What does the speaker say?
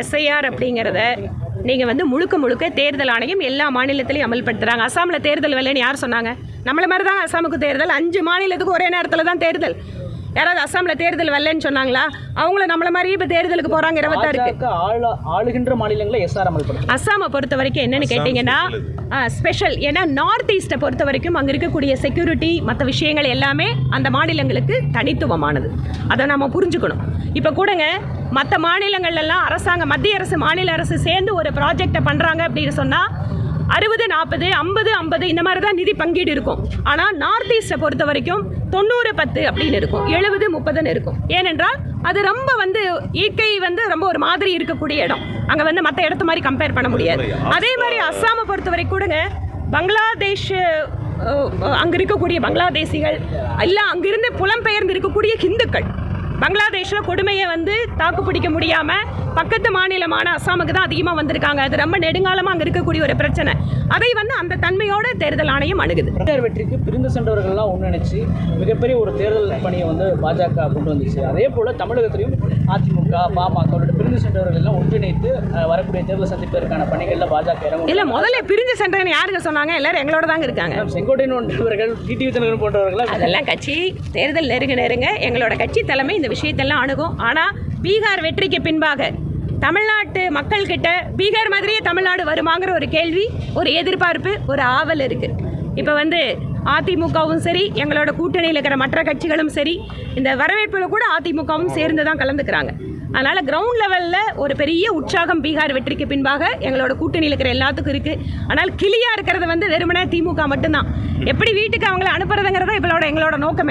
SIR அப்படிங்கிறத நீங்கள் வந்து முழுக்க முழுக்க தேர்தல் ஆணையம் எல்லா மாநிலத்திலையும் அமல்படுத்துகிறாங்க அசாமில் தேர்தல் வரலைன்னு யார் சொன்னாங்க? நம்மள மாதிரி தான் அசாமுக்கு தேர்தல். அஞ்சு மாநிலத்துக்கு ஒரே நேரத்தில் தான் தேர்தல். யாராவது அசாமில் தேர்தல் வரலன்னு சொன்னாங்களா? அவங்கள நம்மள மாதிரியே இப்போ தேர்தலுக்கு போகிறாங்க இருபத்தாறுக்கு ஆளுகின்ற மாநிலங்களை எஸ்ஆர் அமல்படுத்தும் அஸ்ஸாமை பொறுத்த வரைக்கும் என்னன்னு கேட்டிங்கன்னா ஸ்பெஷல் ஏன்னா நார்த் ஈஸ்ட்டை பொறுத்த வரைக்கும் அங்கே இருக்கக்கூடிய செக்யூரிட்டி மற்ற விஷயங்கள் எல்லாமே அந்த மாநிலங்களுக்கு தனித்துவமானது. அதை நம்ம புரிஞ்சுக்கணும். இப்போ கூடங்க மற்ற மாநிலங்கள்லாம் அரசாங்கம் மத்திய அரசு மாநில அரசு சேர்ந்து ஒரு ப்ராஜெக்டை பண்ணுறாங்க அப்படின்னு சொன்னால் அறுபது நாற்பது ஐம்பது ஐம்பது இந்த மாதிரி தான் நிதி பங்கீடு இருக்கும். ஆனால் நார்த் ஈஸ்ட்டை பொறுத்த வரைக்கும் தொண்ணூறு பத்து அப்படின்னு இருக்கும். எழுபது முப்பதுன்னு இருக்கும். ஏனென்றால் அது ரொம்ப வந்து இயற்கை வந்து ரொம்ப ஒரு மாதிரி இருக்கக்கூடிய இடம். அங்கே வந்து மற்ற இடத்து மாதிரி கம்பேர் பண்ண முடியாது. அதே மாதிரி அஸ்ஸாமை பொறுத்த வரைக்கும் கூடங்க பங்களாதேஷ் அங்கே இருக்கக்கூடிய பங்களாதேசிகள் இல்லை அங்கிருந்து புலம்பெயர்ந்து இருக்கக்கூடிய ஹிந்துக்கள். பங்களாதேஷில் கொடுமையை வந்து தாக்கு பிடிக்க முடியாமல் பக்கத்து மாநிலமான அஸ்ஸாமுக்கு தான் அதிகமாக வந்திருக்காங்க. அது ரொம்ப நெடுங்காலமாக அங்கே இருக்கக்கூடிய ஒரு பிரச்சனை. அதை வந்து அந்த தன்மையோட தேர்தல் ஆணையம் அணுகுது. வெற்றிக்கு பிரிந்து சென்றவர்கள்லாம் ஒன்றிணைச்சு மிகப்பெரிய ஒரு தேர்தல் பணியை வந்து பாஜக கொண்டு வந்துச்சு. அதே போல தமிழகத்திலையும் அதிமுக பாமக பிரிந்து சென்றவர்கள் எல்லாம் ஒன்றிணைத்து வரக்கூடிய தேர்தல் சந்திப்பதற்கான பணிகள்ல பாஜக இறங்கும் இல்லை முதல்ல பிரிஞ்சு சென்றேன்னு யாருங்க சொன்னாங்க? எல்லாரும் எங்களோட தாங்க இருக்காங்க. செங்கோட்டையன் போன்றவர்கள் டிடிவி தினகரன் போன்றவர்கள் அதெல்லாம் கட்சி தேர்தல் நெருங்க நெருங்க எங்களோட கட்சி தலைமை இந்த விஷயத்தெல்லாம் அணுகும். ஆனால் பீகார் வெற்றிக்கு பின்பாக தமிழ்நாட்டு மக்கள்கிட்ட பீகார் மாதிரியே தமிழ்நாடு வருமாங்கிற ஒரு கேள்வி ஒரு எதிர்பார்ப்பு ஒரு ஆவல் இருக்குது இப்போ வந்து அதிமுகவும் சரி எங்களோட கூட்டணியில் இருக்கிற மற்ற கட்சிகளும் சரி இந்த வரவேற்பில் கூட அதிமுகவும் சேர்ந்து தான் கலந்துக்கிறாங்க. அதனால் கிரவுண்ட் லெவலில் ஒரு பெரிய உற்சாகம் பீகார் வெற்றிக்கு பின்பாக எங்களோட கூட்டணியில் இருக்கிற எல்லாத்துக்கும் இருக்குது ஆனால் கிளியாக இருக்கிறது வந்து வெறுமனே திமுக மட்டும்தான். எப்படி வீட்டுக்கு அவங்கள அனுப்புறதுங்கிறத இவளோட எங்களோட நோக்கமே.